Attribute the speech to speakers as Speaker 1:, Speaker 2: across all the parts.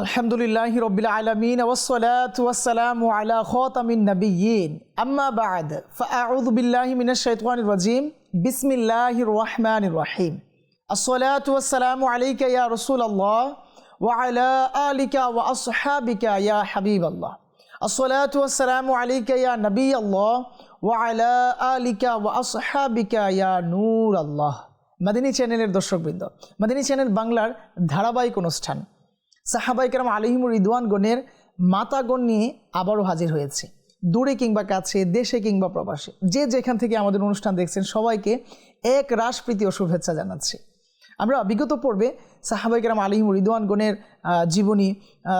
Speaker 1: আলহামদুলিল্লাহ রবিল আলমিন ওসলাত ওয়াসালাম আলা খতামিন নবীন আম্মা বাদ বিসমিল্লাহির রহমানির রহিম। আসসালাতু ওয়াসসালামু আলাইকা রাসূলুল্লাহ ওয়া আলা আলিকা ইয়া আল্লাহ মাদিনী চ্যানেলের দর্শকবৃন্দ, মাদিনী চ্যানেল বাংলার ধারাবাহিক অনুষ্ঠান। সাহাবাইকার আলিহিমুর রিদওয়ানগণের মাতাগণ নিয়ে আবারও হাজির হয়েছে। দূরে কিংবা কাছে দেশে কিংবা প্রবাসে। যে যেখান থেকে আমাদের অনুষ্ঠান দেখছেন সবাইকে এক রাস প্রীতি ও শুভেচ্ছা জানাচ্ছি। আমরা বিগত পর্বে সাহাবাইকার আলিহিমুর রিদওয়ানগণের আহ, জীবনী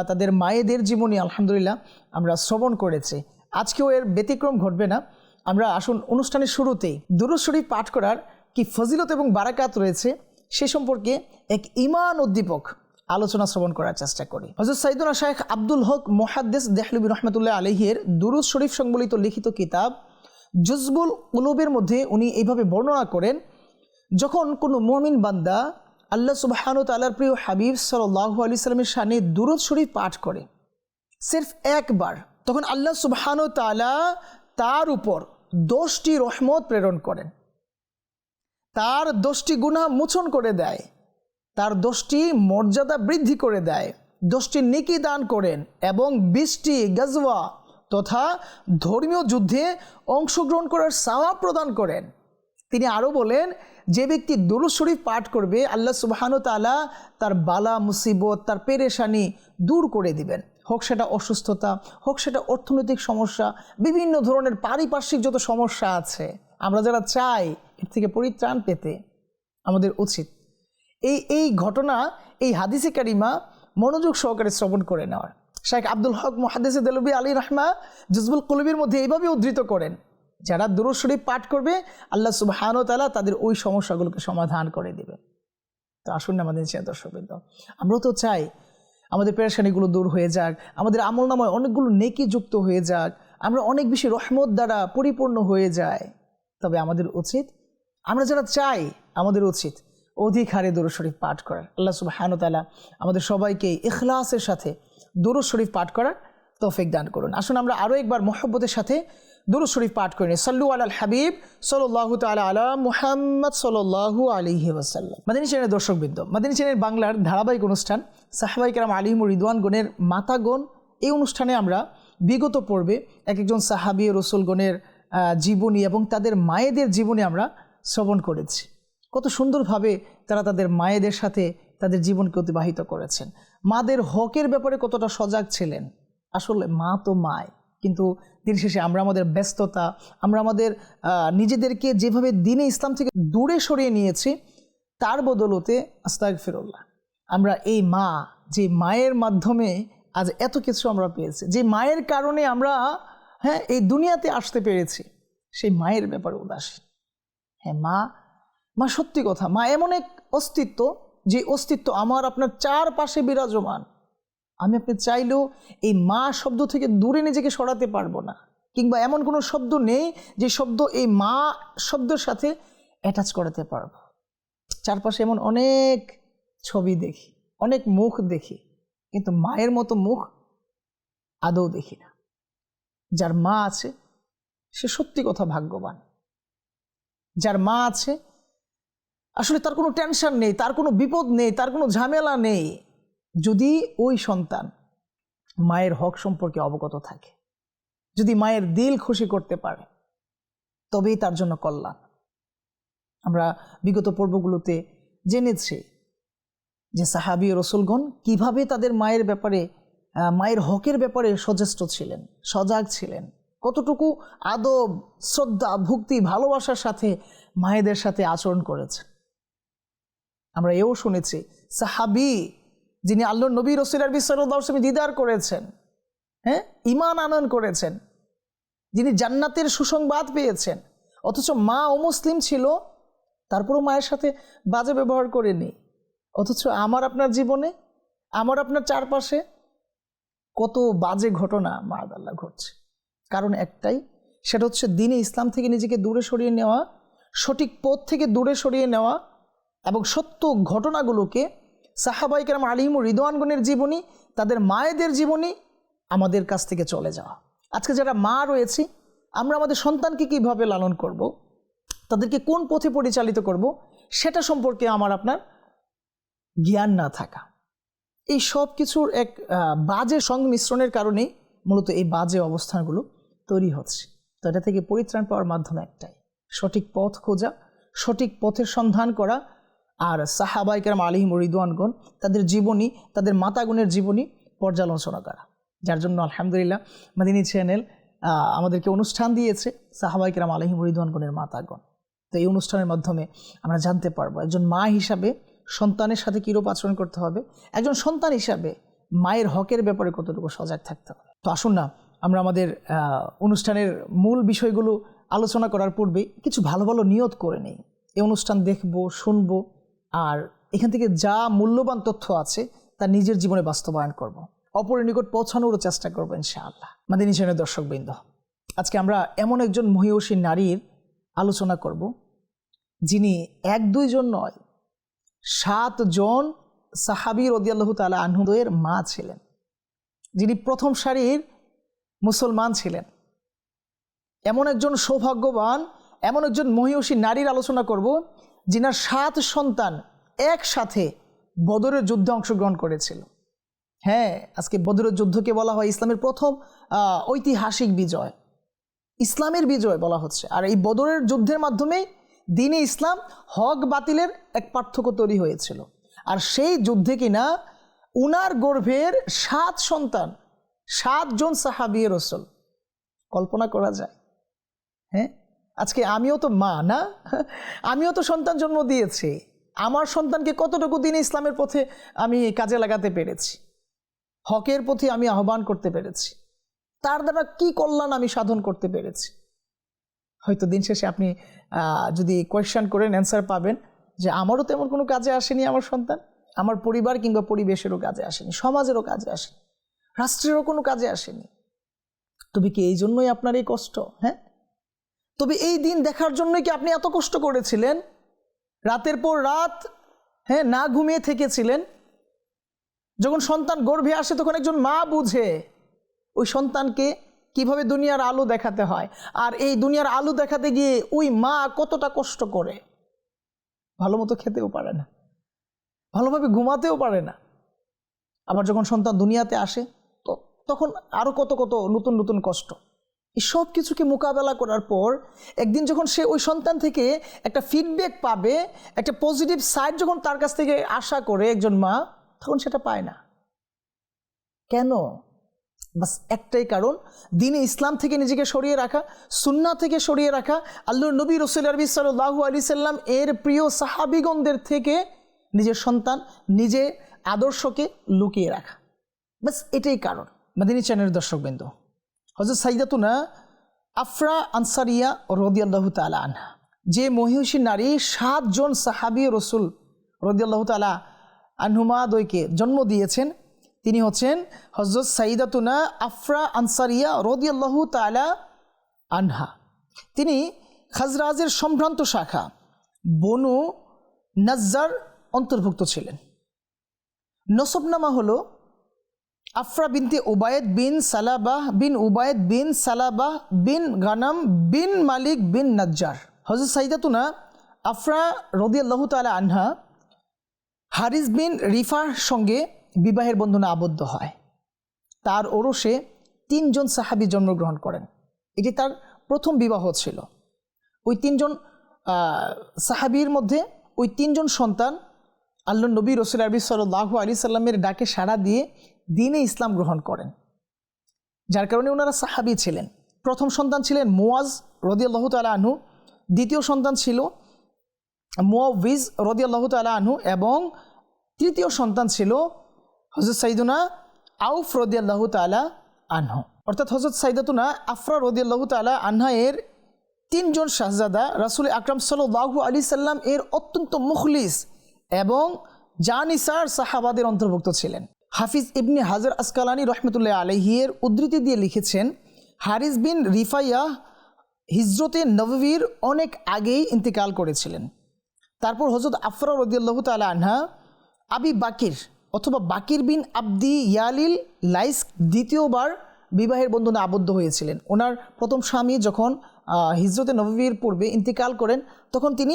Speaker 1: তাদের মায়েদের জীবনী আলহামদুলিল্লাহ আমরা শ্রবণ করেছি। আজকেও এর ব্যতিক্রম ঘটবে না। আমরা আসুন অনুষ্ঠানের শুরুতেই দুরুদ শরীফ পাঠ করার কি ফজিলত এবং বারাকাত রয়েছে সে সম্পর্কে এক ইমান উদ্দীপক আলোচনা শ্রবণ করার চেষ্টা করি। হজরত সাইদুনা শাহেখ আব্দুল হক মোহাদ্দেস দেহলুবি রহমতুল্লাহ আলহিয়ের দুরুদ শরীফ সংবলিত লিখিত কিতাব জুজবুল উলুবের মধ্যে উনি এইভাবে বর্ণনা করেন, যখন কোনো মমিন বান্দা আল্লাহ সুবাহানু তালার প্রিয় হাবিব সাল্লাহ আলি সাল্লামের সামনে দুরুদ শরীফ পাঠ করে। সির্ফ একবার তখন আল্লাহ সুবাহানু তালা তার উপর দশটি রহমত প্রেরণ করেন। তার দশটি গুণা মোচন করে দেয়। তার দোষটি মর্যাদা বৃদ্ধি করে দেয়। দশটি নিকি দান করেন এবং বিশটি গজওয়া তথা ধর্মীয় যুদ্ধে অংশগ্রহণ করার সাওয়া প্রদান করেন। তিনি আরও বলেন, যে ব্যক্তি দুরুদ শরীফ পাঠ করবে, আল্লাহ সুবাহানু তালা তার বালা, মুসিবত, তার পেরেশানি দূর করে দিবেন। হোক সেটা অসুস্থতা, হোক সেটা অর্থনৈতিক সমস্যা, বিভিন্ন ধরনের পারিপার্শ্বিক যত সমস্যা আছে, আমরা যারা চাই, এর থেকে পরিত্রাণ পেতে আমাদের উচিত। এই এই ঘটনা এই হাদিসে কারিমা মনোযোগ সহকারে শ্রবণ করে নেওয়ার। শেখ আব্দুল হক মহাদিসে দেলবি আলী রহমা জজবুল কলবির মধ্যে এইভাবে উদ্ধৃত করেন, যারা দুরুদ শরীফ পাঠ করবে, আল্লাহ সুবাহান তালা তাদের ওই সমস্যাগুলোকে সমাধান করে দেবে। তো আসুন আমাদের চেয়ে দর্শকবৃন্দ, আমরাও তো চাই আমাদের পেরেশানিগুলো দূর হয়ে যাক, আমাদের আমল নামায় অনেকগুলো নেকি যুক্ত হয়ে যাক, আমরা অনেক বেশি রহমত দ্বারা পরিপূর্ণ হয়ে যায় তবে আমাদের উচিত, আমরা যারা চাই আমাদের উচিত অধিক হারে শরীফ পাঠ করার। আল্লাহ সুবাহানু তালা আমাদের সবাইকে ইখলাসের সাথে দরুদ শরীফ পাঠ করার তৌফিক দান করুন। আসুন আমরা আরও একবার মোহব্বতের সাথে দুরু শরীফ পাঠ করি। সাল্লু আল হাবিব সাল্লাহু তালা আলা মুহাম্মদ সাল্লাহু আলিহি ওয়াসাল্লাম। মাদিনী চ্যানেলের দর্শকবৃন্দ, মাদিনী চ্যানেল বাংলার ধারাবাহিক অনুষ্ঠান সাহাবাই কালাম আলিম রিদওয়ানগণের মাতাগণ, এই অনুষ্ঠানে আমরা বিগত পর্বে এক একজন সাহাবি রসুলগণের জীবনী এবং তাদের মায়েদের জীবনী আমরা শ্রবণ করেছি। কত সুন্দরভাবে তারা তাদের মায়েদের সাথে তাদের জীবনকে অতিবাহিত করেছেন। মাদের হকের ব্যাপারে কতটা সজাগ ছিলেন? আসলে মা তো মায় কিন্তু দিন শেষে আমরা আমাদের ব্যস্ততা, আমরা আমাদের নিজেদেরকে যেভাবে দিনে ইসলাম থেকে দূরে সরিয়ে নিয়েছি, তার বদলতে আস্তাক ফিরুল্লাহ আমরা এই মা, যে মায়ের মাধ্যমে আজ এত কিছু আমরা পেয়েছি, যে মায়ের কারণে আমরা হ্যাঁ এই দুনিয়াতে আসতে পেরেছি, সেই মায়ের ব্যাপারে উদাসীন। হ্যাঁ মা মা, সত্যি কথা, মা, এমন এক অস্তিত্ব যে অস্তিত্ব আমার আপনার চারপাশে বিরাজমান। আমি আপনি চাইলেও এই মা শব্দ থেকে দূরে নিজেকে সরাতে পারব না, কিংবা এমন কোনো শব্দ নেই যে শব্দ এই মা শব্দের সাথে অ্যাটাচ করাতে পারব। চারপাশে এমন অনেক ছবি দেখি, অনেক মুখ দেখি, কিন্তু মায়ের মতো মুখ আদৌ দেখি না। যার মা আছে, সে সত্যি কথা ভাগ্যবান। যার মা আছে আসলে তার কোনো টেনশন নেই, তার কোনো বিপদ নেই, তার কোনো ঝামেলা নেই। যদি ওই সন্তান মায়ের হক সম্পর্কে অবগত থাকে, যদি মায়ের দিল খুশি করতে পারে, তবেই তার জন্য কল্যাণ। আমরা বিগত পর্বগুলোতে জেনেছি যে সাহাবি রসুলগণ কীভাবে তাদের মায়ের ব্যাপারে মায়ের হকের ব্যাপারে সচেষ্ট ছিলেন, সজাগ ছিলেন। কতটুকু আদব, শ্রদ্ধা, ভক্তি, ভালোবাসার সাথে মায়েদের সাথে আচরণ করেছেন। আমরা এও শুনেছি, সাহাবি যিনি আল্লাহ নবী রসুল আরবি সাল্লাম দিদার করেছেন হ্যাঁ? ইমান আনয়ন করেছেন, যিনি জান্নাতের সুসংবাদ পেয়েছেন, অথচ মা অমুসলিম ছিল, তারপরও মায়ের সাথে বাজে ব্যবহার করেনি, অথচ আমার আপনার জীবনে, আমার আপনার চারপাশে কত বাজে ঘটনা মারাদাল্লাহ ঘটছে। কারণ একটাই, সেটা হচ্ছে দিনে ইসলাম থেকে নিজেকে দূরে সরিয়ে নেওয়া, সঠিক পথ থেকে দূরে সরিয়ে নেওয়া এবং সত্য ঘটনাগুলোকে সাহাবাই কেরাম আলিম রিদওয়ানগণের জীবনী, তাদের মায়েদের জীবনী আমাদের কাছ থেকে চলে যাওয়া। আজকে যারা মা রয়েছি, আমরা আমাদের সন্তানকে কীভাবে লালন করব। তাদেরকে কোন পথে পরিচালিত করব, সেটা সম্পর্কে আমার আপনার জ্ঞান না থাকা। এই সব কিছুর এক বাজে সংমিশ্রণের কারণেই মূলত এই বাজে অবস্থানগুলো তৈরি হচ্ছে। তো এটা থেকে পরিত্রাণ পাওয়ার মাধ্যম একটাই। সঠিক পথ খোঁজা, সঠিক পথের সন্ধান করা আর সাহাবাইকার আলিম রিদওয়ানগণ তাদের জীবনী, তাদের মাতাগুণের জীবনী পর্যালোচনা করা। যার জন্য আলহামদুলিল্লাহ মাদিনী চ্যানেল আমাদেরকে অনুষ্ঠান দিয়েছে সাহাবাইকেরাম আলহিম রিদওয়ানগণের মাতাগণ। তো এই অনুষ্ঠানের মাধ্যমে আমরা জানতে পারব, একজন মা হিসাবে সন্তানের সাথে কীরূপ আচরণ করতে হবে, একজন সন্তান হিসাবে মায়ের হকের ব্যাপারে কতটুকু সজাগ থাকতে হবে। তো আসুন না, আমরা আমাদের অনুষ্ঠানের মূল বিষয়গুলো আলোচনা করার পূর্বে কিছু ভালো ভালো নিয়ত করে নেই। এই অনুষ্ঠান দেখব, শুনব আর এখান থেকে যা মূল্যবান তথ্য আছে তা নিজের জীবনে বাস্তবায়ন করব। অপরের নিকট পৌঁছানোরও চেষ্টা করব ইনশাআল্লাহ। আমাদের নিচনের দর্শকবৃন্দ, আজকে আমরা এমন একজন মহিষী নারীর আলোচনা করব, যিনি এক দুইজন নয় সাতজন সাহাবি রদিয়াল্লাহ তালা আনহুদের মা ছিলেন। যিনি প্রথম সারির মুসলমান ছিলেন। এমন একজন সৌভাগ্যবান, এমন একজন মহিষী নারীর আলোচনা করব যিনার সাত সন্তান একসাথে বদরের যুদ্ধে অংশগ্রহণ করেছিল। হ্যাঁ আজকে বদরের যুদ্ধকে বলা হয় ইসলামের প্রথম ঐতিহাসিক বিজয়। ইসলামের বিজয় বলা হচ্ছে। আর এই বদরের যুদ্ধের মাধ্যমে দিনে ইসলাম হক বাতিলের এক পার্থক্য তৈরি হয়েছিল। আর সেই যুদ্ধে কিনা উনার গর্ভের সাত সন্তান, সাতজন সাহাবিয়ে রসল। কল্পনা করা যায়। হ্যাঁ? আজকে আমিও তো মা, না? আমিও তো সন্তান জন্ম দিয়েছি। আমার সন্তানকে কতটুকু দিনে ইসলামের পথে আমি কাজে লাগাতে পেরেছি? হকের পথে আমি আহ্বান করতে পেরেছি। তার দ্বারা কি কল্যাণ আমি সাধন করতে পেরেছি? হয়তো দিন শেষে আপনি যদি কোয়েশ্চেন করেন অ্যান্সার পাবেন যে আমারও তেমন কোনো কাজে আসেনি আমার সন্তান? আমার পরিবার কিংবা পরিবেশেরও কাজে আসেনি, সমাজেরও কাজে আসেনি, রাষ্ট্রেরও কোনো কাজে আসেনি। তবে কি এই জন্যই আপনার এই কষ্ট হ্যাঁ? তবে এই দিন দেখার জন্যই কি আপনি এত কষ্ট করেছিলেন? রাতের পর রাত হ্যাঁ না ঘুমিয়ে থেকেছিলেন? যখন সন্তান গর্ভে আসে তখন একজন মা বুঝে ওই সন্তানকে কীভাবে দুনিয়ার আলো দেখাতে হয়। আর এই দুনিয়ার আলো দেখাতে গিয়ে ওই মা কতটা কষ্ট করে। ভালো মতো খেতেও পারে না। ভালোভাবে ঘুমাতেও পারে না। আবার যখন সন্তান দুনিয়াতে আসে, তো তখন আরও কত কত নতুন নতুন কষ্ট। এই সব কিছুকে মোকাবেলা করার পর একদিন যখন সে ওই সন্তান থেকে একটা ফিডব্যাক পাবে, একটা পজিটিভ সাইড যখন তার কাছ থেকে আশা করে একজন মা, তখন সেটা পায় না। কেন? বাস একটাই কারণ, দিনে ইসলাম থেকে নিজেকে সরিয়ে রাখা সুন্না থেকে সরিয়ে রাখা আল্লাহ নবী রসুল আরবি সাল্লাহু আলি সাল্লাম এর প্রিয় সাহাবিগণদের থেকে নিজের সন্তান নিজে আদর্শকে লুকিয়ে রাখা। বাস এটাই কারণ। মাদিনী চ্যানেলের দর্শকবৃন্দ। হজরত সাইদাতুনা আফরা আনসারিয়া রদিয়াল্লাহ তালা আনহা। যে মহিষী নারী সাতজন সাহাবি রসুল রদিয়াল্লাহ তালা আনহুমাদয়কে জন্ম দিয়েছেন, তিনি হচ্ছেন হজরত সাইদাতুনা আফরা আনসারিয়া রদিয়াল্লাহ তালা আনহা। তিনি খাজরাজের সম্ভ্রান্ত শাখা বনু নাজ্জার অন্তর্ভুক্ত ছিলেন। নসবনামা হলো আফরা বিনতে উবায়েদ বিন সালাবাহ বিন উবায়েদ বিন সালাবাহ বিন গানাম বিন মালিক বিন নাজ্জার। হজরত সাইদাতুনা আফরা রদিয়াল্লাহ তালা আনহা হারিস বিন রিফার সঙ্গে বিবাহের বন্ধনে আবদ্ধ হয়। তার ওরসে তিনজন সাহাবি জন্মগ্রহণ করেন। এটি তার প্রথম বিবাহ ছিল। ওই তিনজন সাহাবির মধ্যে ওই তিনজন সন্তান আল্লাহ নবী রসুল আরবি সাল্লাহু আলি সাল্লামের ডাকে সাড়া দিয়ে দিনে ইসলাম গ্রহণ করেন। যার কারণে ওনারা সাহাবি ছিলেন। প্রথম সন্তান ছিলেন মুয়াজ রদিয়াল্লাহ তালা আনহু, দ্বিতীয় সন্তান ছিল মুয়াবিজ রদিয়াল্লাহ তালা আনহু এবং তৃতীয় সন্তান ছিল হজরত সাইদুনা আউফ রদিয়াল্লাহ তালা আনহু। অর্থাৎ হজরত সাইদাতুনা আফরা রদিয়াল্লাহ তালা আনহা এর তিনজন শাহজাদা, রাসুল আকরাম সাল্লাহু আলি সাল্লাম এর অত্যন্ত মুখলিস এবং জানিসার সাহাবাদের অন্তর্ভুক্ত ছিলেন। হাফিজ ইবনে হাজার আসকালানি রহমতুল্লাহ আলহিয়ের উদ্ধৃতি দিয়ে লিখেছেন, হারিস বিন রিফাইয়া হিজরতে নববীর অনেক আগেই ইন্তেকাল করেছিলেন। তারপর হজরত আফরা রদিয়াল্লাহ তালা আনহা, আবি বাকির অথবা বাকির বিন আব্দি ইয়ালিল লাইস দ্বিতীয়বার বিবাহের বন্ধনে আবদ্ধ হয়েছিলেন। ওনার প্রথম স্বামী যখন হিজরতে নবীর পূর্বে ইন্তেকাল করেন, তখন তিনি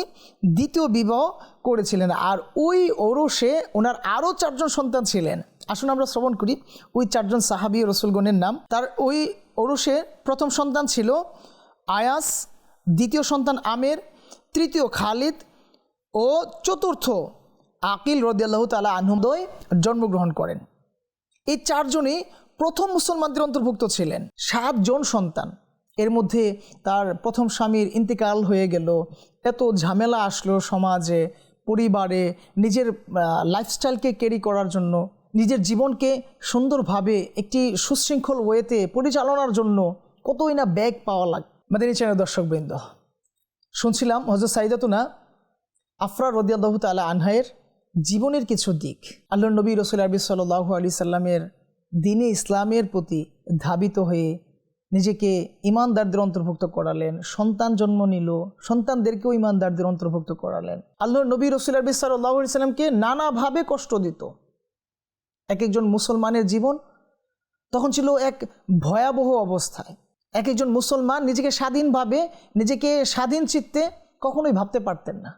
Speaker 1: দ্বিতীয় বিবাহ করেছিলেন। আর ওই ওরসে ওনার আরও চারজন সন্তান ছিলেন। আসুন আমরা শ্রবণ করি। ওই চারজন সাহাবি রসুলগণের নাম। তার ওই ওরসে প্রথম সন্তান ছিল আয়াস, দ্বিতীয় সন্তান আমের, তৃতীয় খালিদ ও চতুর্থ আকিল রদিয়াল্লাহ তালা আনহুদয় জন্মগ্রহণ করেন। এই চারজনই প্রথম মুসলমানদের অন্তর্ভুক্ত ছিলেন। সাতজন সন্তান। এর মধ্যে তার প্রথম স্বামীর ইন্তেকাল হয়ে গেল। এত ঝামেলা আসলো সমাজে, পরিবারে, নিজের লাইফস্টাইলকে ক্যারি করার জন্য। নিজের জীবনকে সুন্দরভাবে একটি সুশৃঙ্খল ওয়েতে পরিচালনার জন্য কতই না ব্যাগ পাওয়া লাগ মাদানী চ্যানেল দর্শকবৃন্দ, শুনছিলাম হজরত সাইদাতুনা আফরা রদিয়াল্লাহ তালা আনহায়ের জীবনের কিছু দিক। আল্লাহ নবী রসুল আরবি সাল্লাহ আলি সাল্লামের দিনে ইসলামের প্রতি ধাবিত হয়ে নিজেকে ইমানদারদের অন্তর্ভুক্ত করালেন, সন্তান জন্ম নিল, সন্তানদেরকেও ইমানদারদের অন্তর্ভুক্ত করালেন। আল্লাহ নবী রসুল আরবি সাল্লাহ সাল্লামকে নানাভাবে কষ্ট দিত। এক একজন মুসলমানের জীবন, তখন ছিল এক ভয়াবহ অবস্থায়। এক একজন মুসলমান নিজেকে স্বাধীনভাবে নিজেকে স্বাধীন চিত্তে কখনোই ভাবতে পারতেন না।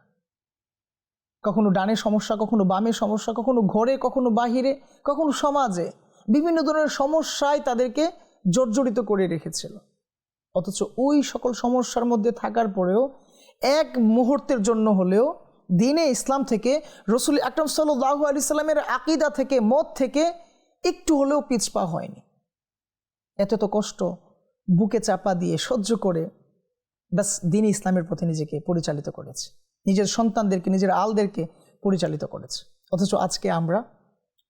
Speaker 1: কখনো ডানে সমস্যা, কখনো বামে সমস্যা, কখনো ঘরে, কখনো বাহিরে, কখনো সমাজে বিভিন্ন ধরনের সমস্যায় তাদেরকে জর্জরিত করে রেখেছিল। অথচ ওই সকল সমস্যার মধ্যে থাকার পরেও এক মুহূর্তের জন্য হলেও দিনে ইসলাম থেকে রসুল আকরম সাল্লাহ আলি সাল্লামের আকিদা থেকে, মত থেকে একটু হলেও পিছপা হয়নি। এত তো কষ্ট বুকে চাপা দিয়ে সহ্য করে ব্যাস দিন ইসলামের প্রতি নিজেকে পরিচালিত করেছে। নিজের সন্তানদেরকে, নিজের আলদেরকে পরিচালিত করেছে। অথচ আজকে আমরা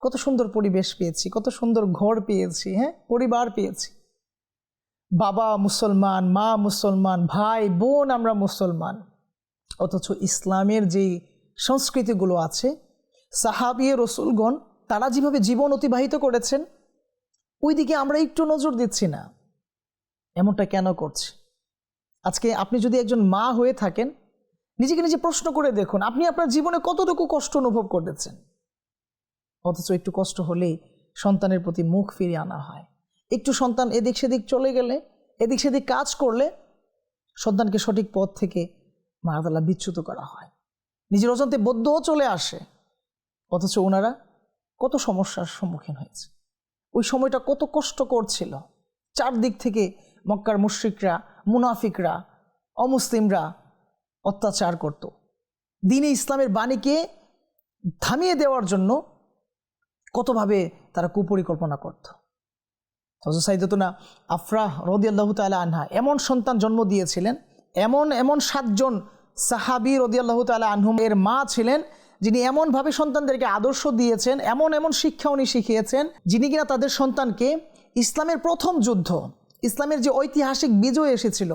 Speaker 1: কত সুন্দর পরিবেশ পেয়েছি, কত সুন্দর ঘর পেয়েছি হ্যাঁ? পরিবার পেয়েছি। বাবা মুসলমান, মা মুসলমান, ভাই, বোন আমরা মুসলমান। অথচ ইসলামের যেই সংস্কৃতিগুলো আছে সাহাবিয়ে রসুলগণ তারা যেভাবে জীবন অতিবাহিত করেছেন ওই দিকে আমরা একটু নজর দিচ্ছি না। এমনটা কেন করছি? আজকে আপনি যদি একজন মা হয়ে থাকেন, নিজেকে নিজে প্রশ্ন করে দেখুন, আপনি আপনার জীবনে কতটুকু কষ্ট অনুভব করতেছেন অথচ একটু কষ্ট হলেই সন্তানের প্রতি মুখ ফিরিয়ে আনা হয়। একটু সন্তান এদিক সেদিক চলে গেলে, এদিক সেদিক কাজ করলে সন্তানকে সঠিক পথ থেকে মারাতাল্লাহ বিচ্যুত করা হয়। নিজের অজান্তে বদ্ধও চলে আসে। অথচ ওনারা কত সমস্যার সম্মুখীন হয়েছে। ওই সময়টা কত কষ্ট করছিল চারদিক থেকে মক্কার মুশ্রিকরা, মুনাফিকরা, অমুসলিমরা অত্যাচার করত। দিনে ইসলামের বাণীকে থামিয়ে দেওয়ার জন্য কতভাবে তারা কুপরিকল্পনা করত। হজর সাইদতুনা আফরাহ রদিয়াল্লাহ তালা আনহা এমন সন্তান জন্ম দিয়েছিলেন এমন এমন সাতজন সাহাবি রদিয়াল্লাহ তালা আনহুম এর মা ছিলেন যিনি এমনভাবে সন্তানদেরকে আদর্শ দিয়েছেন, এমন এমন শিক্ষা উনি শিখিয়েছেন যিনি কিনা তাদের সন্তানকে ইসলামের প্রথম যুদ্ধ, ইসলামের যে ঐতিহাসিক বিজয় এসেছিল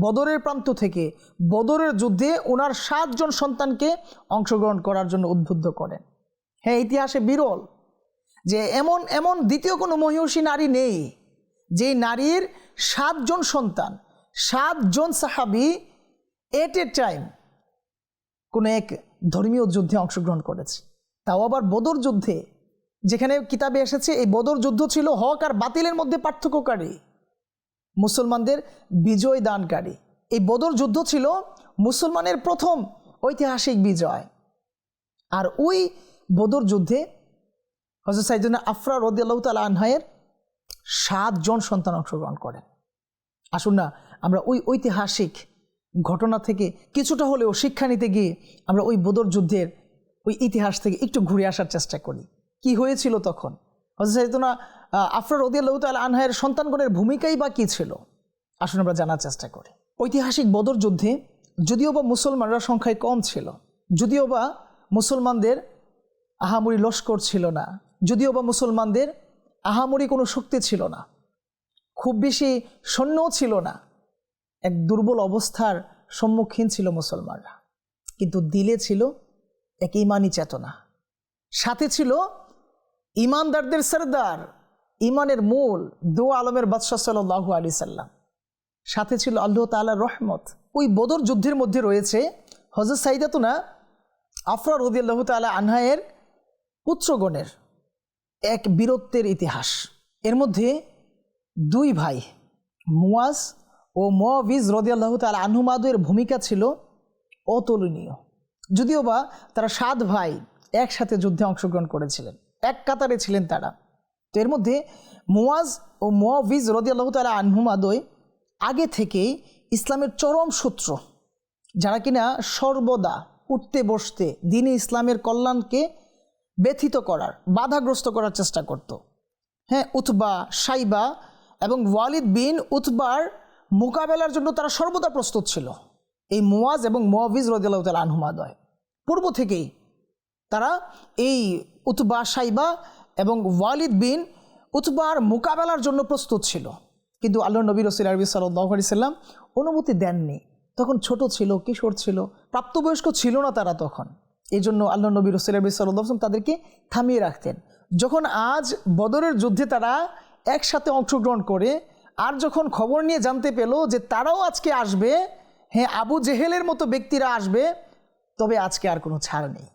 Speaker 1: বদরের প্রান্ত থেকে, বদরের যুদ্ধে ওনার সাতজন সন্তানকে অংশগ্রহণ করার জন্য উদ্বুদ্ধ করেন। হ্যাঁ ইতিহাসে বিরল যে এমন এমন দ্বিতীয় কোনো মহিষী নারী নেই যে নারীর সাতজন সন্তান সাতজন সাহাবি এট এ টাইম কোনো এক ধর্মীয় যুদ্ধে অংশগ্রহণ করেছে। তাও আবার বদর যুদ্ধে, যেখানে কিতাবে এসেছে, এই বদর যুদ্ধ ছিল হক আর বাতিলের মধ্যে পার্থক্যকারী, মুসলমানদের বিজয় দানকারী। এই বদর যুদ্ধ ছিল মুসলমানের প্রথম ঐতিহাসিক বিজয়। আর ওই বদর যুদ্ধে হজরত সাইদুল্লাহ আফরা রদিয়াল্লাহ তাল আনহায়ের সাতজন সন্তান অংশগ্রহণ করেন। আসুন না আমরা ওই ঐতিহাসিক ঘটনা থেকে কিছুটা হলেও শিক্ষা নিতে গিয়ে আমরা ওই বদর যুদ্ধের ওই ইতিহাস থেকে একটু ঘুরে আসার চেষ্টা করি। কি হয়েছিল তখন? হজরত সাইদুনা আফরা রদিয়াল্লাহ তাল আনহায়ের সন্তানগণের ভূমিকাই বা কী ছিল? আসুন আমরা জানার চেষ্টা করি। ঐতিহাসিক বদর যুদ্ধে যদিও বা মুসলমানরা সংখ্যায় কম ছিল, যদিও বা মুসলমানদের আহামরি লস্কর ছিল না, যদিও বা মুসলমানদের আহামরি কোনো শক্তি ছিল না, খুব বেশি সৈন্যও ছিল না এক দুর্বল অবস্থার সম্মুখীন ছিল মুসলমানরা। কিন্তু দিলে ছিল এক ইমানি চেতনা। সাথে ছিল ইমানদারদের সর্দার, ইমানের মূল দো আলমের বাদশাহ সাল্লাহ আলি সাল্লাম। সাথে ছিল আল্লাহ তালার রহমত। ওই বদর যুদ্ধের মধ্যে রয়েছে হজরত সাইদাতুনা আফরা রদিয়াল্লাহ তালা আনহায়ের পুত্রগণের এক বীরত্বের ইতিহাস। এর মধ্যে দুই ভাই, মুয়াজ ও মোয়াবিজ রদিয়াল্লাহ তাল আনহুমাদের ভূমিকা ছিল অতুলনীয়। যদিও বা তারা সাত ভাই একসাথে যুদ্ধে অংশগ্রহণ করেছিলেন, এক কাতারে ছিলেন তারা। তো এর মধ্যে মোয়াজ ও মোয়াবিজ রদিয়াল্লাহ তালা আনহুমাদয় আগে থেকেই ইসলামের চরম সূত্র যারা কিনা সর্বদা উঠতে বসতে দিনে ইসলামের কল্যাণকে ব্যথিত করার, বাধাগ্রস্ত করার চেষ্টা করত। হ্যাঁ উতবা, সাইবা এবং ওয়ালিদ বিন উতবার মোকাবেলার জন্য তারা সর্বদা প্রস্তুত ছিল। এই মুয়াজ এবং মোয়াবিজ রদিয়াল্লাহ তাল আনহুমাদয় পূর্ব থেকেই তারা এই উতবা সাইবা এবং ওয়ালিদ বিন উতবার মোকাবেলার জন্য প্রস্তুত ছিল। কিন্তু আল্লাহ নবী রসিল আরবি সাল্লি সাল্লাম অনুমতি দেননি। তখন ছোট ছিল, কিশোর ছিল, প্রাপ্তবয়স্ক ছিল না তারা তখন। এই জন্য আল্লাহ নবী রসিল আরবি সাল্লাম তাদেরকে থামিয়ে রাখতেন। যখন আজ বদরের যুদ্ধে তারা একসাথে অংশগ্রহণ করে আর যখন খবর নিয়ে জানতে পেল যে তারাও আজকে আসবে হ্যাঁ আবু জেহেলের মতো ব্যক্তিরা আসবে, তবে আজকে আর কোনো ছাড় নেই।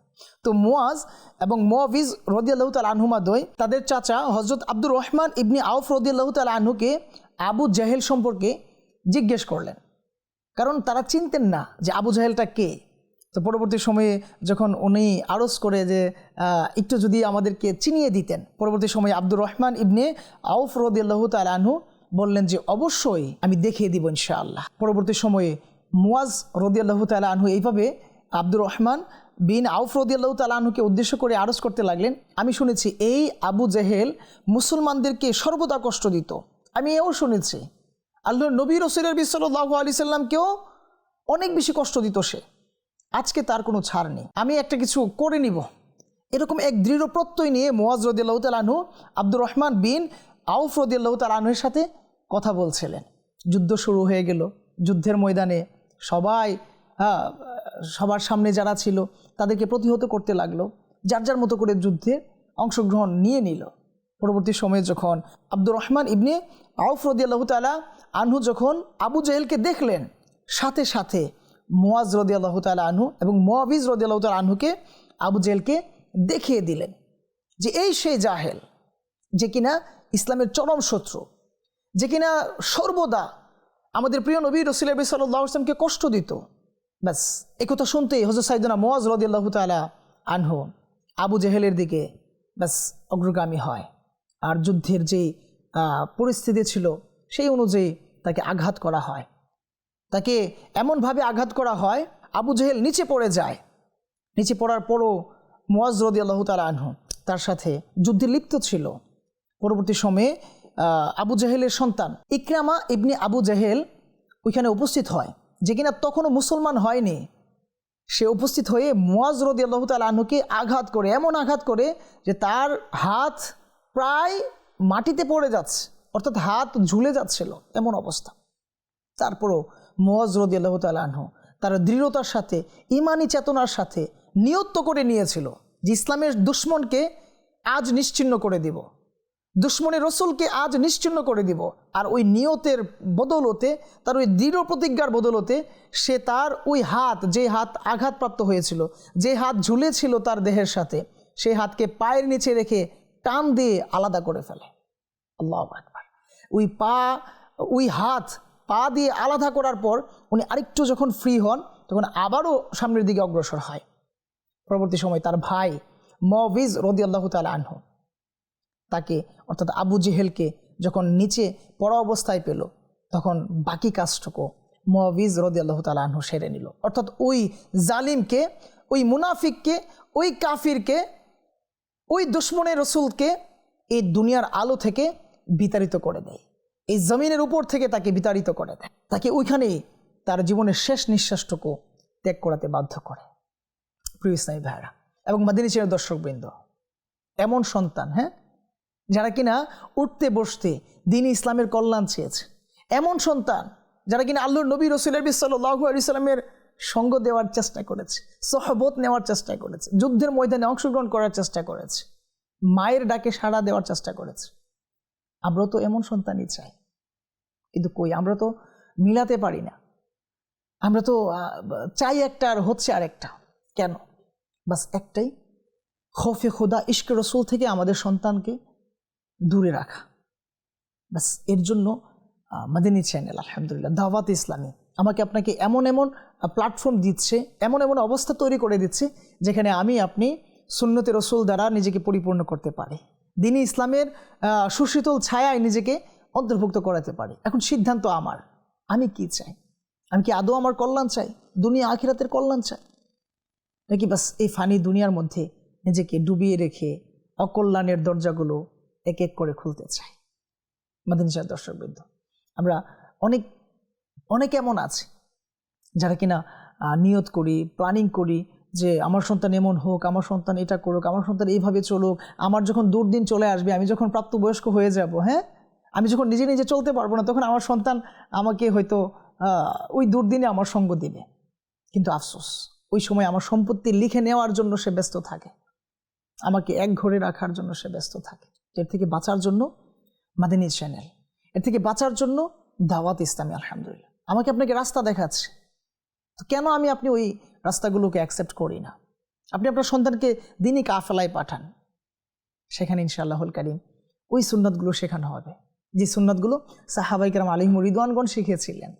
Speaker 1: তো মোয়াজ এবং মোয়াবিজ রদিয়াল্লাহ তাল আনহুমাদয় তাদের চাচা হজরত আব্দুর রহমান ইবনি আউফ রদিয়াল্লাহ তাল আনহুকে আবু জাহেল সম্পর্কে জিজ্ঞেস করলেন। কারণ তারা চিনতেন না যে আবু জাহেলটা কে। তো পরবর্তী সময়ে যখন উনি আরজ করে যে একটু যদি আমাদেরকে চিনিয়ে দিতেন, পরবর্তী সময়ে আব্দুর রহমান ইবনে আউফ রদিয়াল্লাহ তাল আনহু বললেন যে, অবশ্যই আমি দেখিয়ে দিব ইনশাআল্লাহ। পরবর্তী সময়ে মুয়াজ রদিয়াল্লাহ তাল আনহু এইভাবে আব্দুর রহমান বিন আউফ রদিয়াল্লাহ তাল আনহুকে উদ্দেশ্য করে আরজ করতে লাগলেন, আমি শুনেছি এই আবু জেহেল মুসলমানদেরকে সর্বদা কষ্ট দিত। আমি এও শুনেছি। আল্লাহ নবী রসুলের বিসাল্লাহ আলি সাল্লামকেও অনেক বেশি কষ্ট দিত সে। আজকে তার কোনো ছাড় নেই। আমি একটা কিছু করে নিব। এরকম এক দৃঢ় প্রত্যয় নিয়ে মোয়াজ রদিয়াল্লাহ তালানহু আব্দুর রহমান বিন আউফ রদিয়াল্লাহ তালানহুর সাথে কথা বলছিলেন। যুদ্ধ শুরু হয়ে গেল। যুদ্ধের ময়দানে সবাই হ্যাঁ, সবার সামনে যারা ছিল তাদেরকে প্রতিহত করতে লাগল। যার যার মতো করে যুদ্ধে অংশগ্রহণ নিয়ে নিল। পরবর্তী সময়ে যখন আব্দুর রহমান ইবনে আউফ রদিয়াল্লাহ তালা আনহু যখন আবু জাহেলকে দেখলেন সাথে সাথে মোয়াজ রদিয়াল্লাহ তালা আনহু এবং মোয়াবিজ রদিয়াল্লাহ তালা আনহুকে আবু জেহেলকে দেখিয়ে দিলেন যে এই সেই জাহেল যে কিনা ইসলামের চরম শত্রু, যে কিনা সর্বদা আমাদের প্রিয় নবী রসুল নবী সাল্লাহ আসলামকে কষ্ট দিত। ব্যাস একথা শুনতেই হজরত সাইদনা মোয়াজ রদিয়াল্লাহ তালা আনহু আবু জেহেলের দিকে ব্যাস অগ্রগামী হয়। আর যুদ্ধের যে পরিস্থিতি ছিল সেই অনুযায়ী তাকে আঘাত করা হয়। তাকে এমনভাবে আঘাত করা হয়, আবু জেহেল নিচে পড়ে যায়। নিচে পড়ার পরও মোয়াজ রদি আল্লাহ তালা আনহু তার সাথে যুদ্ধে লিপ্ত ছিল। পরবর্তী সময়ে আবু জাহেলের সন্তান ইকরামা ইবনি আবু জাহেল ওইখানে উপস্থিত হয়, যে কিনা তখনও মুসলমান হয়নি। সে উপস্থিত হয়ে মোয়াজ রদি আল্লাহ তাল আঘাত করে, এমন আঘাত করে যে তার হাত প্রায় মাটিতে পড়ে যাচ্ছে, অর্থাৎ হাত ঝুলে যাচ্ছিল, এমন অবস্থা। তারপরও মোয়াজ রদি আল্লাহ তাল তার দৃঢ়তার সাথে, ইমানি চেতনার সাথে নিয়ত্ত করে নিয়েছিল যে ইসলামের দুশ্মনকে আজ নিশ্চিন্ন করে দিব। দুশ্মনের রসুলকে আজ নিশ্চিন্ন করে দিব। আর ওই নিয়তের বদলতে, তার ওই দৃঢ় প্রতিজ্ঞার বদলতে সে তার ওই হাত, যে হাত আঘাতপ্রাপ্ত হয়েছিল, যে হাত ঝুলেছিল তার দেহের সাথে সেই হাতকে পায়ের নিচে রেখে টান দিয়ে আলাদা করে ফেলে। আল্লাহ আকবার। ওই পা, ওই হাত, পা দিয়ে আলাদা করার পর উনি আরেকটু যখন ফ্রি হন, তখন আবারও সামনের দিকে অগ্রসর হয়। পরবর্তী সময় তার ভাই মভিজ রদি আল্লাহ তালা আনহু তাকে, অর্থাৎ আবু জেহেলকে যখন নিচে পড়া অবস্থায় পেল, তখন বাকি কাজটুকু মভিজ রদি আল্লাহ তালা আনহু সেরে নিল। অর্থাৎ ওই জালিমকে, ওই মুনাফিককে, ওই কাফিরকে, ওই দুশ্মনের রসুলকে এই দুনিয়ার আলো থেকে বিতাড়িত করে দেয়। এই জমিনের উপর থেকে তাকে বিতাড়িত করে দেয়। তাকে ওইখানেই তার জীবনের শেষ নিঃশ্বাসটুকু ত্যাগ করাতে বাধ্য করে। প্রিয় ইসলামী ভাইরা এবং মাদিনী ছিল দর্শকবৃন্দ এমন সন্তান হ্যাঁ? যারা কিনা উঠতে বসতে দিন ইসলামের কল্যাণ চেয়েছে। এমন সন্তান যারা কিনা আল্লুর নবী রসুলের বিসাল্লাহু আলি সাল্লামের সঙ্গ দেওয়ার চেষ্টা করেছে, সহবত নেওয়ার চেষ্টা করেছে, যুদ্ধের ময়দানে অংশগ্রহণ করার চেষ্টা করেছে, মায়ের ডাকে সাড়া দেওয়ার চেষ্টা করেছে। আমরা তো এমন সন্তানই চাই। কিন্তু কই, আমরা তো মিলাতে পারি না। আমরা তো চাই একটা আর হচ্ছে আরেকটা। কেন? বাস একটাই, খফে খোদা, ইশক রসুল থেকে আমাদের সন্তানকে দূরে রাখা। ব্যাস, এর জন্য মাদিনী চ্যানেল আলহামদুলিল্লাহ, দাওয়াত ইসলামী। আমাকে আপনাকে এমন এমন প্ল্যাটফর্ম দিচ্ছে, এমন এমন অবস্থা তৈরি করে দিচ্ছে, যেখানে আমি, আপনি সুন্নতে রসুল দ্বারা নিজেকে পরিপূর্ণ করতে পারি। দিনই ইসলামের সুশীতল ছায়ায় নিজেকে অন্তর্ভুক্ত করাতে পারি। এখন সিদ্ধান্ত আমার। আমি কি চাই? আমি কি আদৌ আমার কল্যাণ চাই? দুনিয়া আখিরাতের কল্যাণ চাই? নাকি বাস এই ফানি দুনিয়ার মধ্যে নিজেকে ডুবিয়ে রেখে অকল্যাণের দরজাগুলো এক এক করে খুলতে চাই। মাদিনী সাহেব দর্শকবৃন্দ। আমরা অনেক অনেক এমন আছে, যারা কিনা নিয়ত করি প্ল্যানিং করি যে আমার সন্তান এমন হোক, আমার সন্তান এটা করুক, আমার সন্তান এইভাবে চলুক, আমার যখন দুর্দিন চলে আসবে, আমি যখন প্রাপ্তবয়স্ক হয়ে যাব হ্যাঁ? আমি যখন নিজে নিজে চলতে পারব না, তখন আমার সন্তান আমাকে হয়তো ওই দুর্দিনে আমার সঙ্গ দিবে। কিন্তু আফসোস, ওই সময় আমার সম্পত্তি লিখে নেওয়ার জন্য সে ব্যস্ত থাকে। আমাকে এক ঘরে রাখার জন্য সে ব্যস্ত থাকে। এর থেকে বাঁচার জন্য মাদিনী চ্যানেল এর থেকে বাঁচার জন্য দাওয়াত ইসলামী, আলহামদুলিল্লাহ। আমাকে আপনাকে রাস্তা দেখাচ্ছে। তো কেন আমি আপনি ওই রাস্তাগুলোকে অ্যাকসেপ্ট করি না? আপনি আপনার সন্তানকে দিনই কাফেলায় পাঠান। সেখানে ইনশাআল্লাহুল কারিম ওই সুন্নাতগুলো শেখানো হবে। যে সুন্নাতগুলো সাহাবাইকরাম আলিম রিদওয়ানগণ শিখেছিলেন।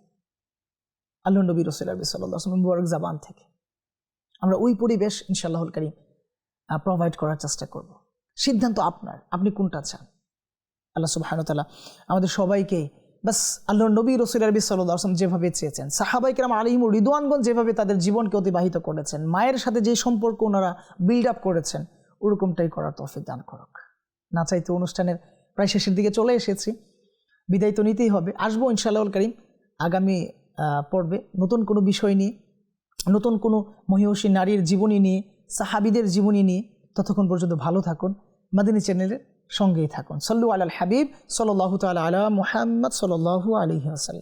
Speaker 1: আল্লাহ নবী রসুল আরবি সাল্লাহ জাবান থেকে। আমরা ওই পরিবেশ ইনশাআল্লাহুল কারিম প্রোভাইড করার চেষ্টা করব। সিদ্ধান্ত আপনার, আপনি কোনটা চান? আল্লাহ সুবাহানুতালা আমাদের সবাইকে, বাস আল্লাহ নবী রসুল আরবি সাল্লাম যেভাবে চেয়েছেন সাহাবাইকরাম আলিম রিদওয়ানগঞ্জ যেভাবে তাদের জীবনকে অতিবাহিত করেছেন, মায়ের সাথে যে সম্পর্ক ওনারা বিল্ড আপ করেছেন, ওরকমটাই করার তৌফিক দান করুক। না চাইতে অনুষ্ঠানের প্রায় শেষের দিকে চলে এসেছি, বিদায় তো নিতেই হবে, আসব ইনশাআল্লাহ করিম আগামী পর্বে নতুন কোনো বিষয় নিয়ে, নতুন কোনো মহিষী নারীর জীবনী নিয়ে, সাহাবিদের জীবনী নিয়ে ততক্ষণ পর্যন্ত ভালো থাকুন। মাদিনী চ্যানেলের সঙ্গেই থাকুন। সল্লু আলাল হাবিব সাল্লাহ তাল আলা মোহাম্মদ সাল্লাহ আলহি আসাল্লাম